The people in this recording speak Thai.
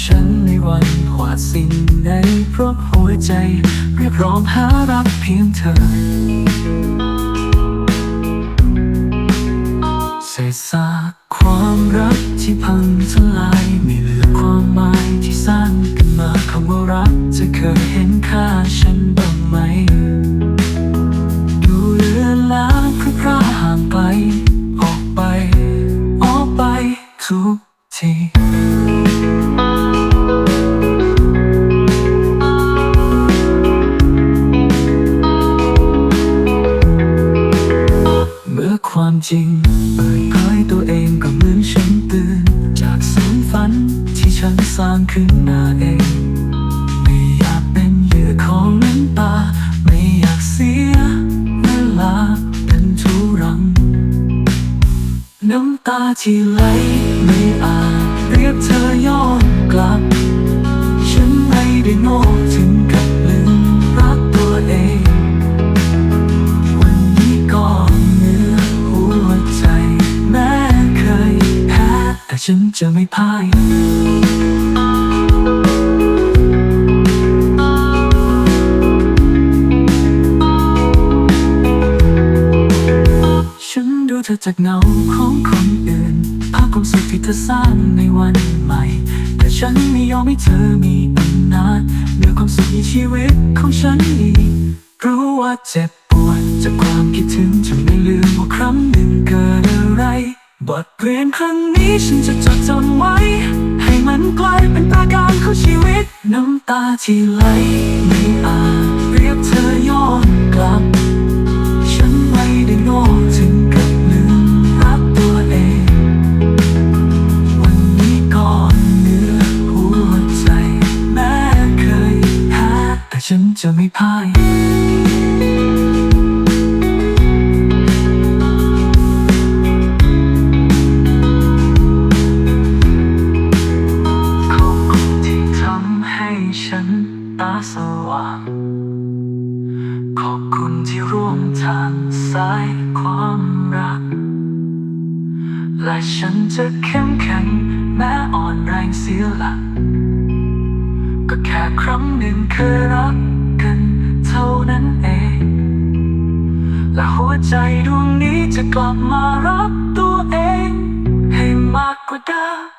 ฉันในวันหวาดสิ่งใดเพราะหัวใจเรียกร้องหารักเพียงเธอเศษซากความรักที่พังทลายไม่เหลือความหมายที่สร้างกันมาคำว่ารักจะเคยเห็นค่าฉันบ้างไหม จริง เปิดเผยตัวเองก็เหมือนฉันตื่น จากสูนฝันที่ฉันสร้างขึ้นมาเอง ไม่อยากเป็นเหยื่อของน้ำตา ไม่อยากเสียเวลาเป็นทุรัง น้ำตาที่ไหลไม่อาจเรียกเธอย้อนกลับ ฉันจะไม่พ่ายฉันดูเธอจากเงาของคนอื่น ภาพความสุขที่เธอสร้างในวันใหม่ แต่ฉันไม่ยอมให้เธอมีอำนาจเหนือความสุขในชีวิตของฉันอีกรู้ว่าเจ็บปวดจากความคิดถึงจะไม่ลืมว่าครั้งหนึ่งเกิดอะไร บทเรียนครั้งนี้ฉันจะจดจำไว้ ให้มันกลายเป็นตาการของชีวิต น้ำตาที่ไหลไม่อาจเรียกเธอย้อนกลับ ฉันไม่ได้โง่ถึงกับลืมรักตัวเอง วันนี้ก็เนื้อหัวใจ แม้เคยแพ้แต่ฉันจะไม่พ่าย ขอบคุณที่ร่วมทางสายความรัก และฉันจะเข้มแข็งแม้อ่อนแรงเสียหลักก็แค่ครั้งหนึ่งเคยรักกันเท่านั้นเอง และหัวใจดวงนี้จะกลับมารักตัวเอง ให้มากกว่าเดิม